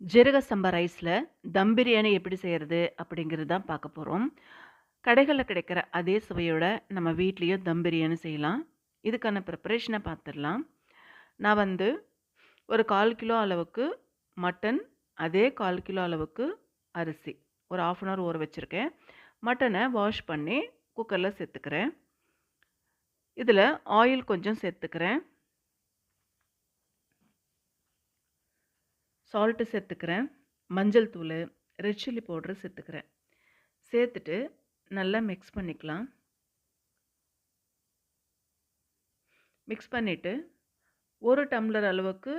ஜீரக சம்பா ரைஸில் தம் பிரியாணி எப்படி செய்கிறது அப்படிங்கிறது தான் பார்க்க போகிறோம் கடைகளில் கிடைக்கிற அதே சுவையோட நம்ம வீட்லேயும் தம் பிரியாணி செய்யலாம். இதுக்கான ப்ரிப்பரேஷனை பார்த்துடலாம் நான் வந்து ஒரு கால் கிலோ அளவுக்கு மட்டன் அதே கால் கிலோ அளவுக்கு அரிசி ஒரு ஆஃப் அன் ஹவர் ஊற வச்சுருக்கேன். மட்டனை வாஷ் பண்ணி குக்கரில் சேர்த்துக்கிறேன். இதில் ஆயில் கொஞ்சம் சேர்த்துக்கிறேன். சால்ட்டு சேர்த்துக்கிறேன். மஞ்சள் தூள் ரெட் சில்லி பவுட்ரு சேர்த்துக்கிறேன். சேர்த்துட்டு நல்லா மிக்ஸ் பண்ணிக்கலாம். மிக்ஸ் பண்ணிவிட்டு ஒரு டம்ளர் அளவுக்கு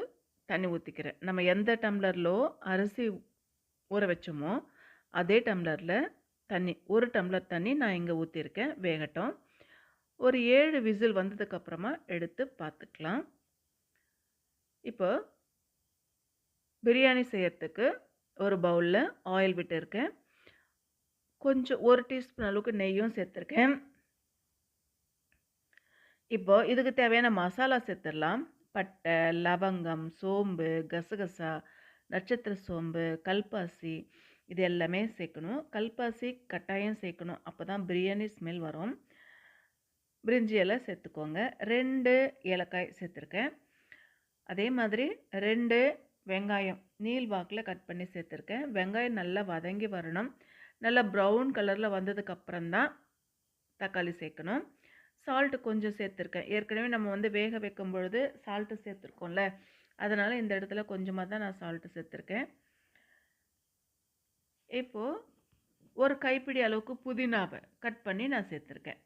தண்ணி ஊற்றிக்கிறேன் நம்ம எந்த டம்ளரில் அரிசி ஊற வச்சோமோ அதே டம்ளரில் தண்ணி ஒரு டம்ளர் தண்ணி நான் இங்கே ஊற்றிருக்கேன் வேகட்டும். ஒரு ஏழு விசில் வந்ததுக்கப்புறமா எடுத்து பார்த்துக்கலாம். இப்போ பிரியாணி செய்யறதுக்கு ஒரு பவுலில் ஆயில் விட்டுருக்கேன். கொஞ்சம் ஒரு டீஸ்பூன் அளவுக்கு நெய்யும் சேர்த்துருக்கேன். இப்போ இதுக்கு தேவையான மசாலா சேர்த்துடலாம். பட்டை லவங்கம் சோம்பு கசகசா நட்சத்திர சோம்பு கல்பாசி இது எல்லாமே சேர்க்கணும். கல்பாசி கட்டாயம் சேர்க்கணும். அப்போ தான் பிரியாணி ஸ்மெல் வரும். பிரிஞ்சி இலை சேர்த்துக்கோங்க. ரெண்டு ஏலக்காய் சேர்த்துருக்கேன். அதே மாதிரி ரெண்டு வெங்காயம் நீல் வாக்கில் கட் பண்ணி சேர்த்துருக்கேன். வெங்காயம் நல்லா வதங்கி வரணும். நல்லா ப்ரௌன் கலரில் வந்ததுக்கப்புறம் தான் தக்காளி சேர்க்கணும். சால்ட்டு கொஞ்சம் சேர்த்துருக்கேன். ஏற்கனவே நம்ம வந்து வேக வைக்கும் பொழுது சால்ட்டு சேர்த்துருக்கோம்ல அதனால் இந்த இடத்துல கொஞ்சமாக தான் நான் சால்ட்டு சேர்த்துருக்கேன். இப்போது ஒரு கைப்பிடி அளவுக்கு புதினாவை கட் பண்ணி நான் சேர்த்துருக்கேன்.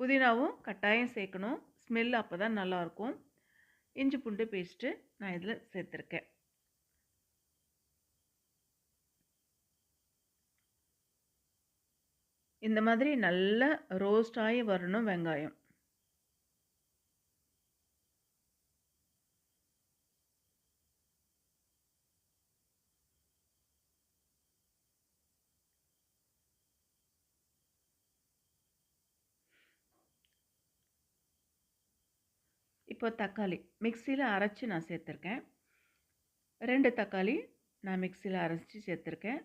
புதினாவும் கட்டாயம் சேர்க்கணும். ஸ்மெல் அப்போ தான் நல்லாயிருக்கும் இஞ்சி பூண்டு பேஸ்ட்டு நான் இதில் சேர்த்துருக்கேன். இந்த மாதிரி நல்லா ரோஸ்ட் ஆகி வரணும் வெங்காயம். இப்போ தக்காளி மிக்சியில் அரைச்சி நான் சேர்த்துருக்கேன். ரெண்டு தக்காளி நான் மிக்சியில் அரைச்சி சேர்த்துருக்கேன்.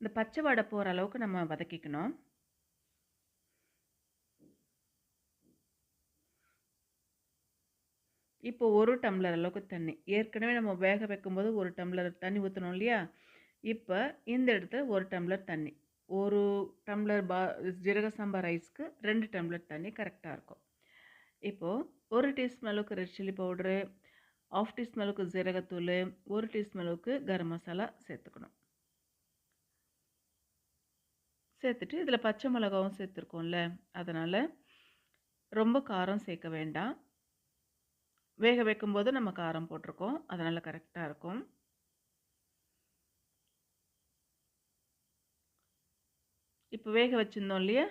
இந்த பச்சை வடை போகிற அளவுக்கு நம்ம வதக்கிக்கணும். இப்போ ஒரு டம்ளர் அளவுக்கு தண்ணி. ஏற்கனவே நம்ம வேக வைக்கும்போது ஒரு டம்ளர் தண்ணி ஊற்றணும் இல்லையா? இப்போ இந்த இடத்துல ஒரு டம்ளர் தண்ணி. ஒரு டம்ளர் பா ஜீரக சாம்பார் ரைஸ்க்கு ரெண்டு டம்ளர் தண்ணி கரெக்டாக இருக்கும். இப்போது ஒரு டீஸ்பூன் அளவுக்கு red chilli powder half teaspoon அளவுக்கு ஜீரகத்தூள் ஒரு டீஸ்பூன் அளவுக்கு கரம் மசாலா சேர்த்துக்கணும். சேர்த்துட்டு இதில் பச்சை மிளகாவும் சேர்த்துருக்கோம்ல அதனால் ரொம்ப காரம் சேர்க்க வேண்டாம். வேக வைக்கும்போது நம்ம காரம் போட்டிருக்கோம் அதனால் கரெக்டாக இருக்கும். இப்போ வேக வச்சுருந்தோம் இல்லையா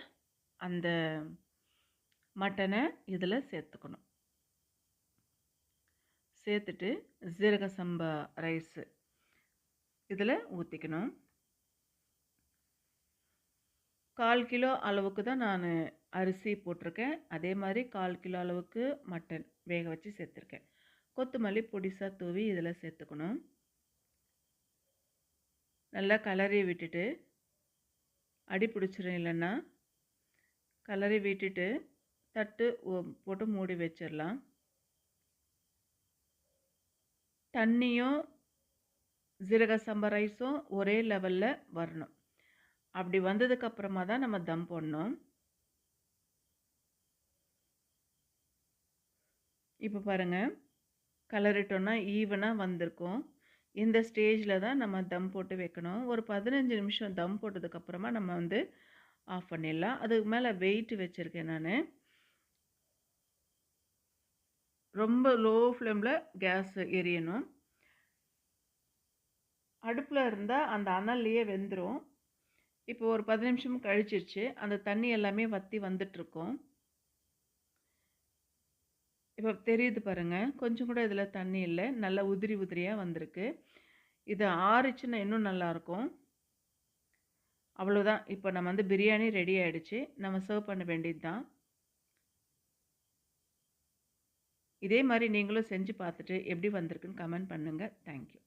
அந்த மட்டனை இதில் சேர்த்துக்கணும். சேர்த்துட்டு ஜீரக சம்பா ரைஸு இதில் ஊற்றிக்கணும் கால் கிலோ அளவுக்கு தான் நான் அரிசி போட்டிருக்கேன். அதே மாதிரி கால் கிலோ அளவுக்கு மட்டன் வேக வச்சு சேர்த்துருக்கேன். கொத்தமல்லி பொடிசாக தூவி இதில் சேர்த்துக்கணும். நல்லா கலரி விட்டுட்டு அடி பிடிச்சிரும் இல்லைன்னா கலரி விட்டுட்டு தட்டு போட்டு மூடி வச்சிடலாம். தண்ணியும் ஜீரக சம்பா ரைஸும் ஒரே லெவலில் வரணும். அப்படி வந்ததுக்கப்புறமா தான் நம்ம தம் போடணும். இப்போ பாருங்கள் கலரிட்டோன்னா ஈவனாக வந்திருக்கும். இந்த ஸ்டேஜில் தான் நம்ம தம் போட்டு வைக்கணும். ஒரு பதினஞ்சு நிமிஷம் தம் போட்டதுக்கப்புறமா நம்ம வந்து ஆஃப் பண்ணிடலாம். அதுக்கு மேலே வெயிட் வச்சுருக்கேன் நான். ரொம்ப லோ ஃப்ளேமில் கேஸ் எரியணும். அடுப்பில் இருந்தால் அந்த அனல்லையே வெந்துடும் இப்போ ஒரு பத்து நிமிஷம் கழிச்சிருச்சு. அந்த தண்ணி எல்லாமே வற்றி வந்துட்ருக்கோம் இப்போ தெரியுது பாருங்கள் கொஞ்சம் கூட இதில் தண்ணி இல்லை. நல்லா உதிரி உதிரியாக வந்திருக்கு. இது ஆறிச்சுன்னா இன்னும் நல்லாயிருக்கும். அவ்வளோதான் இப்போ நம்ம வந்து பிரியாணி ரெடி ஆகிடுச்சு நம்ம சர்வ் பண்ண வேண்டியது தான் இதே மாதிரி நீங்களும் செஞ்சு பார்த்துட்டு எப்படி வந்திருக்குன்னு கமெண்ட் பண்ணுங்கள் தேங்க்யூ